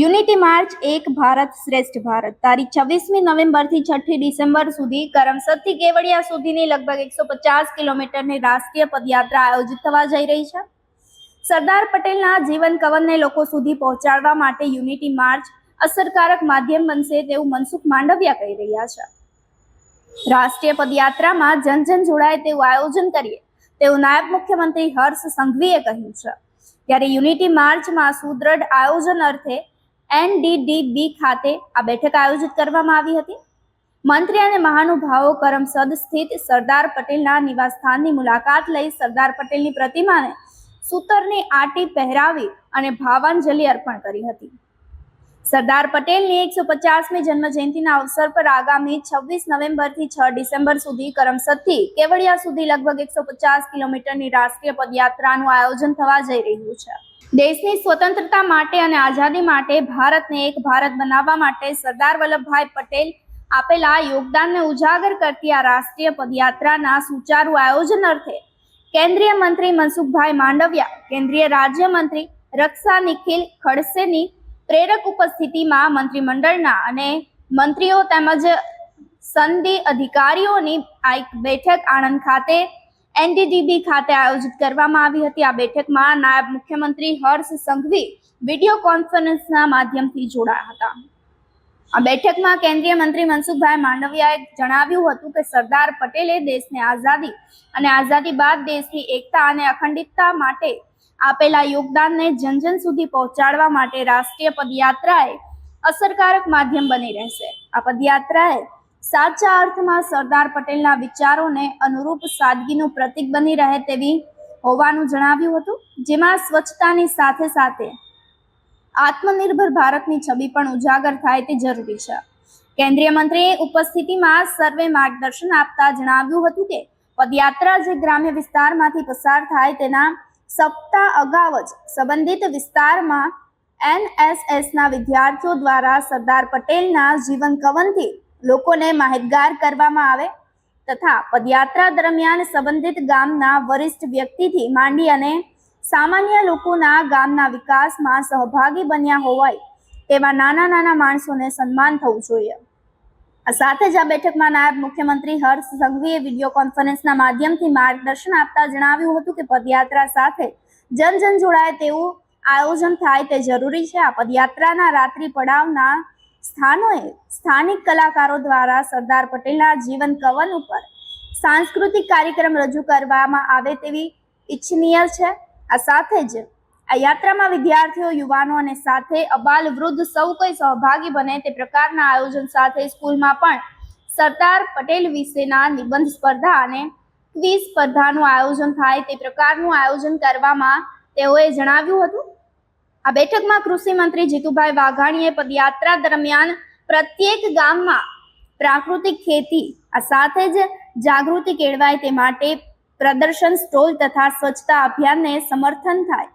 Unity March એક, ભારત શ્રેષ્ઠ ભારત. તારીખ છવ્વીસમી નવેમ્બરથી છઠ્ઠી ડિસેમ્બર સુધી કરમસદથી કેવડિયા સુધીની લગભગ એકસો પચાસ કિલોમીટરની રાષ્ટ્રીય પદયાત્રા આયોજિત થવા જઈ રહી છે. સરદાર પટેલના જીવન કવનને લોકો સુધી પહોંચાડવા માટે યુનિટી માર્ચ અસરકારક માધ્યમ બનશે તેવું મનસુખ માંડવિયા કહી રહ્યા છે. રાષ્ટ્રીય પદયાત્રામાં જન જન જોડાય તેવું આયોજન કરીએ, તેવું નાયબ મુખ્યમંત્રી હર્ષ સંઘવીએ કહ્યું છે. ત્યારે યુનિટી માર્ચમાં સુદ્રઢ આયોજન અર્થે એનડીડીબી ખાતે આ બેઠક આયોજિત કરવામાં આવી હતી. મંત્રી અને મહાનુભાવો કરમસદ સ્થિત સરદાર પટેલના નિવાસસ્થાનની મુલાકાત લઈ સરદાર પટેલની પ્રતિમાને સૂતરની આટી પહેરાવી અને ભાવાંજલિ અર્પણ કરી હતી. સરદાર પટેલની એકસો પચાસમી જન્મ જયંતિના અવસર પર આગામી છવ્વીસ નવેમ્બરથી છ ડિસેમ્બર સુધી કરમસદથી કેવડિયા સુધી લગભગ એકસો પચાસ કિલોમીટરની રાષ્ટ્રીય પદયાત્રાનું આયોજન થવા જઈ રહ્યું છે. દેશની સ્વતંત્રતા માટે અને આઝાદી માટે ભારતને એક ભારત બનાવવા માટે સરદાર વલ્લભભાઈ પટેલ આપેલા યોગદાનને ઉજાગર કરતી આ રાષ્ટ્રીય પદયાત્રાના સુચારુ આયોજન અર્થે કેન્દ્રીય મંત્રી મનસુખભાઈ માંડવિયા, કેન્દ્રીય રાજ્યમંત્રી રક્ષા નિખિલ ખડસેની પ્રેરક ઉપસ્થિતિમાં મંત્રીમંડળના અને મંત્રીઓ તેમજ સંધિ અધિકારીઓની આ એક બેઠક આણંદ ખાતે એનડીડીબી ખાતે આયોજિત કરવામાં આવી હતી. આ બેઠકમાં નાયબ મુખ્યમંત્રી હર્ષ સંઘવી વીડિયો કોન્ફરન્સના માધ્યમથી જોડાયા હતા. આ બેઠકમાં કેન્દ્રીય મંત્રી મનસુખભાઈ માંડવિયાએ જણાવ્યું હતું કે સરદાર પટેલે દેશને આઝાદી અને આઝાદી બાદ દેશની એકતા અને અખંડિતતા માટે આપેલા યોગદાનને જન જન સુધી પહોંચાડવા માટે રાષ્ટ્રીય પદયાત્રાએ અસરકારક માધ્યમ બની રહેશે. આ પદયાત્રાએ સાચા અર્થમાં સરદાર પટેલના વિચારોને અનુરૂપ સાદગીનું પ્રતીક બની રહે તેવી હોવાનું જણાવ્યું હતું, જેમાં સ્વચ્છતાની સાથે સાથે આત્મનિર્ભર ભારતની છબી પણ ઉજાગર થાય તે જરૂરી છે. કેન્દ્રીય મંત્રીએ ઉપસ્થિતિમાં સર્વે માર્ગદર્શન આપતા જણાવ્યું હતું કે, પદયાત્રા જે ગ્રામ્ય વિસ્તારમાંથી પસાર થાય તેના સપ્તાહ અગાઉ જ સંબંધિત વિસ્તારમાં એનએસએસના વિદ્યાર્થીઓ દ્વારા સરદાર પટેલના જીવન કવનથી લોકોને માહિતગાર કરવામાં આવે તથા પદયાત્રા દરમિયાન સંબંધિત ગામના વરિષ્ઠ વ્યક્તિથી માંડી અને સામાન્ય લોકોના ગામના વિકાસમાં સહભાગી બન્યા હોવાય તેવા નાના નાના માણસોને સન્માન થવું જોઈએ. સાથે જ આ બેઠકમાં નાયબ મુખ્યમંત્રી હર્ષ સંઘવીએ વીડિયો કોન્ફરન્સના માધ્યમથી માર્ગદર્શન આપતા જણાવ્યું હતું કે પદયાત્રા સાથે જન જન જોડાય તેવું આયોજન થાય તે જરૂરી છે. આ પદયાત્રાના રાત્રિ પડાવના સ્થાનોએ સ્થાનિક કલાકારો દ્વારા સરદાર પટેલના જીવન કવન ઉપર સાંસ્કૃતિક કાર્યક્રમ રજૂ કરવામાં આવે તેવી ઈચ્છનીય છે. આ સાથે જ આ યાત્રામાં વિદ્યાર્થીઓ, યુવાનો અને સાથે અબાલ વૃદ્ધ સૌ કોઈ સહભાગી બને તે પ્રકારના આયોજન સાથે સ્કૂલમાં પણ સરદાર પટેલ વિશેના નિબંધ સ્પર્ધા અને ક્વિઝ સ્પર્ધાનું આયોજન થાય તે પ્રકારનું આયોજન કરવામાં તેઓએ જણાવ્યું હતું. આ બેઠકમાં કૃષિ મંત્રી જીતુભાઈ વાઘાણીએ પદયાત્રા દરમિયાન પ્રત્યેક ગામમાં પ્રાકૃતિક ખેતી, આ સાથે જ જાગૃતિ કેળવાય તે માટે પ્રદર્શન સ્ટોલ તથા સ્વચ્છતા અભિયાનને સમર્થન થાય.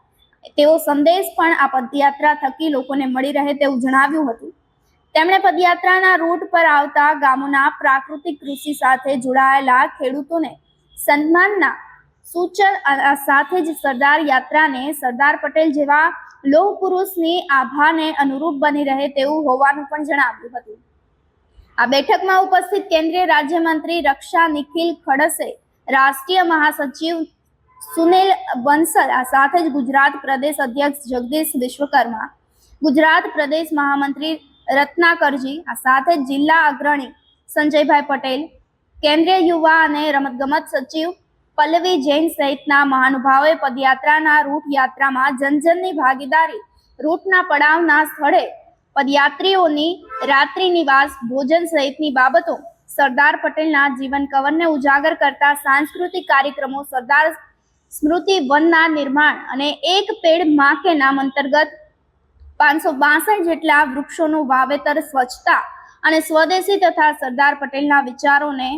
તેવો સંદેશ પણ આ પદયાત્રા થકી લોકોને મળી રહે તેવું જણાવ્યું હતું. તેમણે પદયાત્રાના રૂટ પર આવતા ગામોના પ્રાકૃતિક કૃષિ સાથે જોડાયેલા ખેડૂતોને સન્માનના સૂચન સાથે જ સરદાર યાત્રાને સરદાર પટેલ જેવા લોહ પુરુષની આભાને અનુરૂપ બની રહે તેવું હોવાનું પણ જણાવ્યું હતું. આ બેઠકમાં ઉપસ્થિત કેન્દ્રીય રાજ્યમંત્રી રક્ષા નિખિલ ખડસે, રાષ્ટ્રીય મહાસચિવ સુનિલ બંસલ, આ સાથે જ ગુજરાત પ્રદેશ અધ્યક્ષ જગદીશ વિશ્વકર્મા, ગુજરાત પ્રદેશ મહામંત્રી રત્નાકરજી, આ સાથે જ જિલ્લા અગ્રણી સંજયભાઈ પટેલ, કેન્દ્રીય યુવા અને રમતગમત સચિવ પલ્લવી જૈન સહિતના મહાનુભાવોએ પદયાત્રાના રૂટ યાત્રામાં જનજનની ભાગીદારી રૂટના પડાવના સ્થળે પદયાત્રીઓની રાત્રિ નિવાસ, ભોજન સહિતની બાબતો સરદાર પટેલના જીવન કવનને ઉજાગર કરતા સાંસ્કૃતિક કાર્યક્રમો સરદાર સ્મૃતિ વનના નિર્માણ અને એક પેડમાં કે નામ અંતર્ગત પાંચસો બાસઠ જેટલા વૃક્ષોનું વાવેતર સ્વચ્છતા અને સ્વદેશી તથા સરદાર પટેલના વિચારોને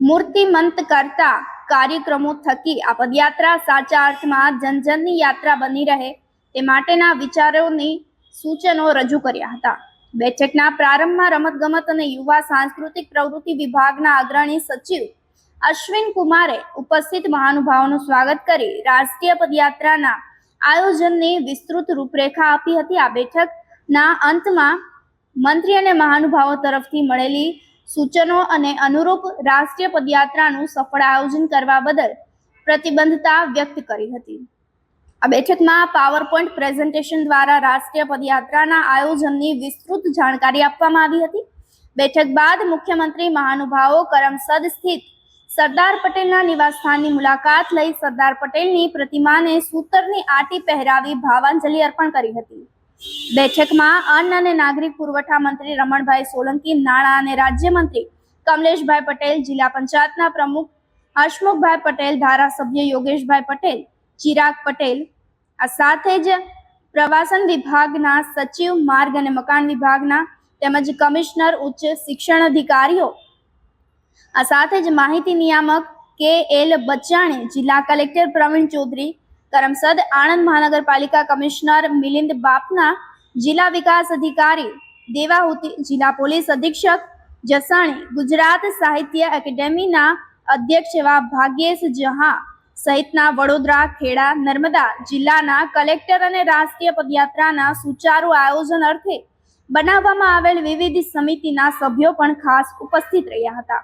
મૂર્તિમંત કરતા કાર્યક્રમો થકી આ પદયાત્રા સાચા અર્થમાં જનજનની યાત્રા બની રહે તે માટેના વિચારોની સૂચનો રજૂ કર્યા હતા. બેઠકના પ્રારંભમાં રમતગમત અને યુવા સાંસ્કૃતિક પ્રવૃત્તિ વિભાગના અગ્રણી સચિવ અશ્વિન કુમારે ઉપસ્થિત મહાનુભાવોનું સ્વાગત કરી રાષ્ટ્રીય પદયાત્રાના આયોજનની વિસ્તૃત રૂપરેખા આપી હતી. આ બેઠકના અંતમાં મંત્રી અને મહાનુભાવો તરફથી મળેલી સૂચનો અને અનુરૂપ રાષ્ટ્રીય પદયાત્રાનું સફળ આયોજન કરવા બદલ પ્રતિબદ્ધતા વ્યક્ત કરી હતી. આ બેઠકમાં પાવર પોઈન્ટ પ્રેઝન્ટેશન દ્વારા રાષ્ટ્રીય પદયાત્રાના આયોજનની વિસ્તૃત જાણકારી આપવામાં આવી હતી. બેઠક બાદ મુખ્યમંત્રી મહાનુભાવો કરમસદ સ્થિત સરદાર પટેલના નિવાસસ્થાનની મુલાકાત લઈ સરદાર પટેલની પ્રતિમાને સૂતરની આટી પહેરાવી ભાવાંજલિ અર્પણ કરી હતી. બેઠકમાં અન્ન અને નાગરિક પુરવઠા મંત્રી રમણભાઈ સોલંકી, નાણાં અને રાજ્યમંત્રી કમલેશભાઈ પટેલ, જિલ્લા પંચાયતના પ્રમુખ હર્ષમુખભાઈ પટેલ, ધારાસભ્ય યોગેશભાઈ પટેલ, ચિરાગ પટેલ, આ સાથે જ પ્રવાસન વિભાગના સચિવ, માર્ગ અને મકાન વિભાગના તેમજ કમિશનર, ઉચ્ચ શિક્ષણ અધિકારીઓ આ સાથે જ માહિતી નિયામક કે એલ બચ્ચાણી જિલ્લા કલેક્ટર પ્રવીણ ચૌધરી, કરમસદ આણંદ મહાનગરપાલિકા કમિશનર મિલિંદ બાપના જિલ્લા વિકાસ અધિકારી, દેવાહુતી જિલ્લા પોલીસ અધિક્ષક જસાણી, ગુજરાત સાહિત્ય એકેડેમીના અધ્યક્ષ એવા ભાગ્યેશ જહા સહિતના વડોદરા, ખેડા, નર્મદા જિલ્લાના કલેક્ટર અને રાષ્ટ્રીય પદયાત્રાના સુચારુ આયોજન અર્થે બનાવવામાં આવેલ વિવિધ સમિતિના સભ્યો પણ ખાસ ઉપસ્થિત રહ્યા હતા.